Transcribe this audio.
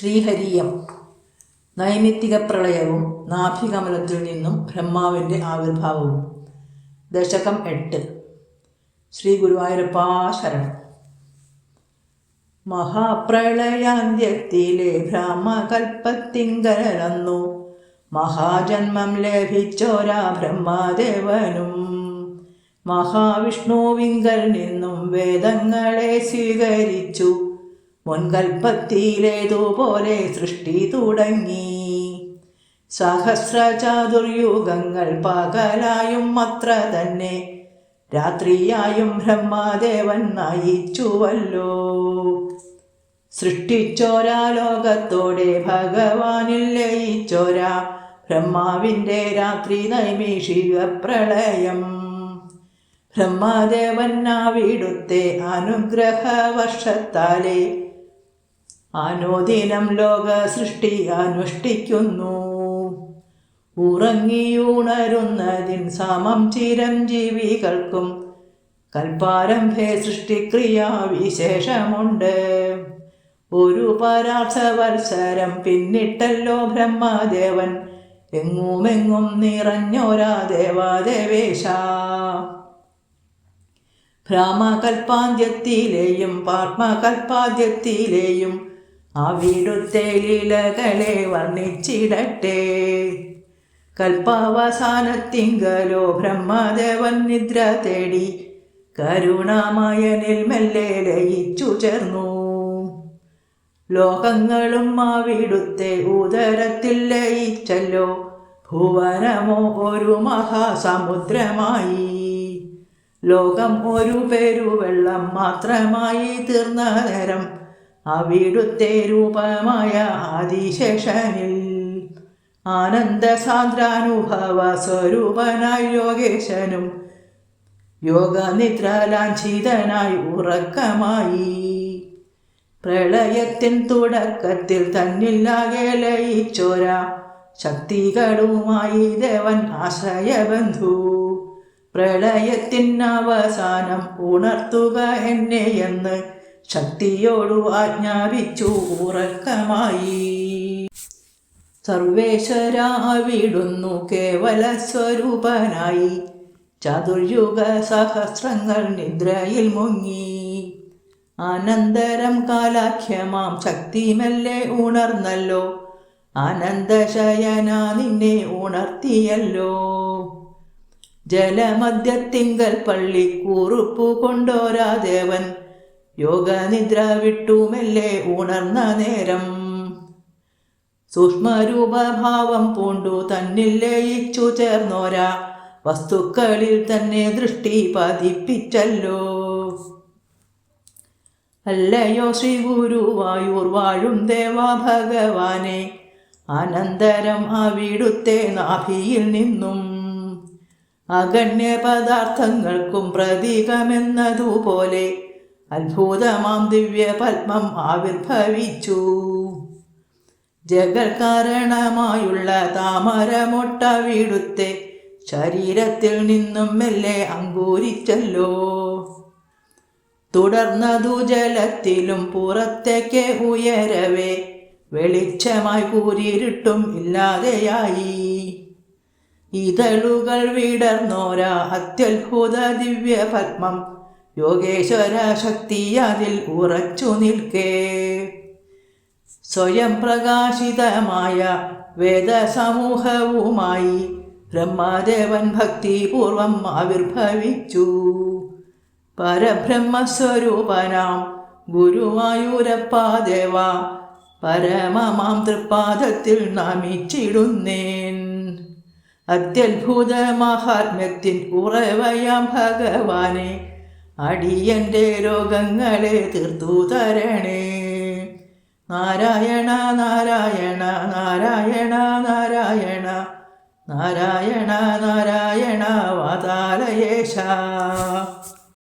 ശ്രീഹരിയം നൈമിത്തിക പ്രളയവും നാഭികമലത്തിൽ നിന്നും ബ്രഹ്മാവിന്റെ ആവിർഭാവവും. ദശകം എട്ട്. ശ്രീ ഗുരുവായൂരപ്പാ ശരണം. മഹാപ്രളയാന്ത്യത്തിലെ ബ്രഹ്മകൽപ്പത്തിങ്കലന്നു മഹാജന്മം ലഭിച്ചോരാ ബ്രഹ്മദേവനും. മഹാവിഷ്ണുവിങ്കൽ നിന്നും വേദങ്ങളെ സ്വീകരിച്ചു. മുൻകൽപ്പത്തിലേതുപോലെ സൃഷ്ടി തുടങ്ങി. സഹസ്രചാതുർയുഗങ്ങൾ പകലായും അത്ര തന്നെ. രാത്രിയായും ബ്രഹ്മദേവൻ നയിച്ചുവല്ലോ. സൃഷ്ടിച്ചോരാ ലോകത്തോടെ ഭഗവാനിൽ ലയിച്ചോരാ ബ്രഹ്മാവിന്റെ രാത്രി നൈമിഷിക പ്രളയം. ബ്രഹ്മദേവൻ നാവിടുത്തെ അനുഗ്രഹ വർഷത്താലെ അനുദിനം ലോക സൃഷ്ടി അനുഷ്ഠിക്കുന്നു. ഉറങ്ങിയുണരുന്നതിൻ സമം ചിരഞ്ജീവികൾക്കും കൽപ്പാരംഭേ സൃഷ്ടിക്രിയ വിശേഷമുണ്ട് ഒരു പരാസവത്സരം പിന്നിട്ടല്ലോ ബ്രഹ്മദേവൻ. എങ്ങുമെങ്ങും നിറഞ്ഞോരാ ദേവാദേവേശ. ഭ്രാമകൽപ്പാദ്യത്തിലെയും പാത്മകൽപ്പാദ്യത്തിലെയും അവിടുത്തെ ലീലകളെ വർണിച്ചിടട്ടെ. കൽപ്പാവസാനത്തിങ്കലോ ബ്രഹ്മദേവൻ നിദ്ര തേടി കരുണാമയനിൽ മെല്ലെ ലയിച്ചു ചേർന്നു. ലോകങ്ങളും അവിടുത്തെ ഉദരത്തിൽ ലയിച്ചല്ലോ. ഭുവനമോ ഒരു മഹാസമുദ്രമായി. ലോകം ഒരു പെരുവെള്ളം മാത്രമായി തീർന്ന നേരം അവിടുത്തെ രൂപമായ ആദിശേഷനിൽ ആനന്ദ സാന്ദ്രാനുഭവ സ്വരൂപനായി യോഗേശനും യോഗനിദ്ര ലാഞ്ചിതനായി ഉറക്കമായി. പ്രളയത്തിൻ തുടക്കത്തിൽ തന്നില്ലാകെ ലയിച്ചോര ശക്തികളുമായി ദേവൻ ആശ്രയബന്ധു. പ്രളയത്തിൻ അവസാനം ഉണർത്തുക എന്നെ എന്ന് ശക്തിയോടു ആജ്ഞാപിച്ചു ഉറക്കമായി. സർവേശ്വരാവിടുന്നു കേവല സ്വരൂപനായി ചതുർയുഗ സഹസ്രങ്ങൾ നിദ്രയിൽ മുങ്ങി. അനന്തരം കാലാഖ്യമാം ശക്തിമെല്ലെ ഉണർന്നല്ലോ. അനന്തശയന നിന്നെ ഉണർത്തിയല്ലോ. ജലമധ്യത്തിങ്കൽ പള്ളി കൂറുപ്പു കൊണ്ടോരാ ദേവൻ. യോഗനിദ്ര വിട്ടുമെല്ലേ ഉണർന്ന നേരം. സൂക്ഷ്മരൂപഭാവം പൂണ്ടു തന്നിൽ ലയിച്ചു ചേർന്നോരാ. വസ്തുക്കളിൽ തന്നെ ദൃഷ്ടി പതിപ്പിച്ചല്ലോ. അല്ലയോ ശ്രീ ഗുരുവായൂർ വാഴും ദേവാ ഭഗവാനെ. അനന്തരം അവിടുത്തെ നാഭിയിൽ നിന്നും അഗണ്യ പദാർത്ഥങ്ങൾക്കും പ്രതീകമെന്നതുപോലെ അത്ഭുതമാം ദിവ്യ പത്മം ആവിർഭവിച്ചു. ജഗൽക്കാരണമായുള്ള താമരമൊട്ട വീടുത്തെ ശരീരത്തിൽ നിന്നും മെല്ലെ അങ്കൂരിച്ചല്ലോ. തുടർന്നതു ജലത്തിലും പുറത്തേക്ക് ഉയരവേ വെളിച്ചമായി കൂരിരുട്ടും ഇല്ലാതെയായി. ഇതളുകൾ വിടർന്നോരാ അത്യത്ഭുത ദിവ്യ പത്മം യോഗേശ്വര ശക്തി അതിൽ ഉറച്ചു നിൽക്കേ. സ്വയം പ്രകാശിതമായ വേദസമൂഹവുമായി ബ്രഹ്മദേവൻ ഭക്തിപൂർവം ആവിർഭവിച്ചു. പരബ്രഹ്മസ്വരൂപനാം ഗുരുവായൂരപ്പാദേവ പരമമാം തൃപ്പാദത്തിൽ നമിച്ചിടുന്നേൻ. അത്യത്ഭുത മഹാത്മ്യത്തിൻ ഉറവയാം ഭഗവാനെ അടിയന്റെ രോഗങ്ങളെ തീർത്തു തരണേ. നാരായണ നാരായണ നാരായണ നാരായണ നാരായണ നാരായണ വാതാലയേശ.